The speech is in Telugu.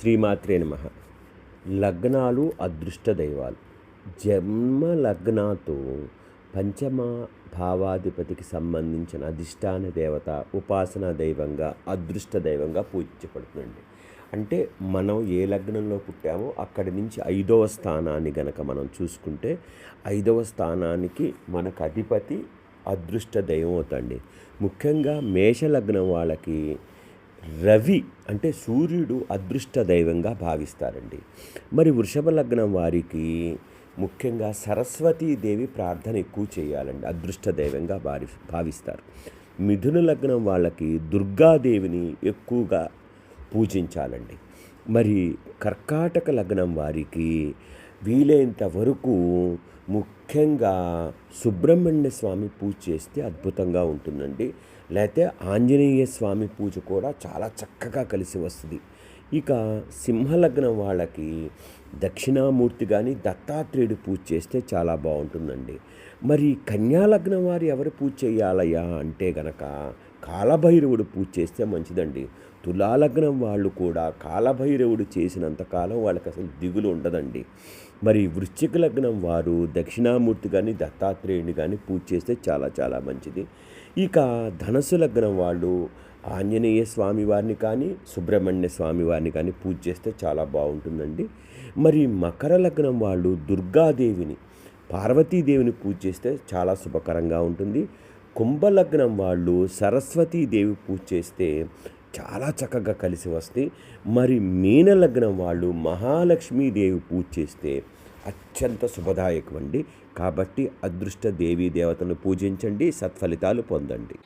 శ్రీమాత్రే నమ. లగ్నాలు అదృష్ట దైవాలు జన్మ లగ్నాతో పంచమ భావాధిపతికి సంబంధించిన అధిష్టాన దేవత ఉపాసన దైవంగా అదృష్ట దైవంగా పూజించబడుతుందండి. అంటే మనం ఏ లగ్నంలో పుట్టామో అక్కడి నుంచి ఐదవ స్థానాన్ని గనక మనం చూసుకుంటే ఐదవ స్థానానికి మనకు అధిపతి అదృష్ట దైవం అవుతండి ముఖ్యంగా మేష లగ్నం వాళ్ళకి రవి అంటే సూర్యుడు అదృష్ట దైవంగా భావిస్తారండి. మరి వృషభ లగ్నం వారికి ముఖ్యంగా సరస్వతీదేవి ప్రార్థన ఎక్కువ చేయాలండి. అదృష్ట దైవంగా భావి భావిస్తారు. మిథున లగ్నం వాళ్ళకి దుర్గాదేవిని ఎక్కువగా పూజించాలండి. మరి కర్కాటక లగ్నం వారికి వీలైనంత వరకు ముఖ్యంగా సుబ్రహ్మణ్య స్వామి పూజ చేస్తే అద్భుతంగా ఉంటుందండి. లేకపోతే ఆంజనేయ స్వామి పూజ కూడా చాలా చక్కగా కలిసి వస్తుంది. ఇక సింహలగ్నం వాళ్ళకి దక్షిణామూర్తి కానీ దత్తాత్రేయుడు పూజ చేస్తే చాలా బాగుంటుందండి. మరి కన్యాలగ్నం వారు ఎవరు పూజ చేయాలయ్యా అంటే గనక కాలభైరవుడు పూజ చేస్తే మంచిదండి. తులాలగ్నం వాళ్ళు కూడా కాలభైరవుడు చేసినంతకాలం వాళ్ళకి అసలు దిగులు ఉండదండి. మరి వృశ్చిక లగ్నం వారు దక్షిణామూర్తి కానీ దత్తాత్రేయుని కానీ పూజ చేస్తే చాలా చాలా మంచిది. ఇక ధనసు లగ్నం వాళ్ళు ఆంజనేయ స్వామి వారిని కానీ సుబ్రహ్మణ్య స్వామి వారిని కానీ పూజ చేస్తే చాలా బాగుంటుందండి. మరి మకర లగ్నం వాళ్ళు దుర్గాదేవిని పార్వతీదేవిని పూజ చేస్తే చాలా శుభకరంగా ఉంటుంది. కుంభలగ్నం వాళ్ళు సరస్వతీదేవి పూజ చేస్తే చాలా చక్కగా కలిసి వస్తాయి. మరి మీనలగ్నం వాళ్ళు మహాలక్ష్మీదేవి పూజ చేస్తే అత్యంత శుభదాయకం అండి కాబట్టి అదృష్ట దేవీ దేవతను పూజించండి సత్ఫలితాలు పొందండి.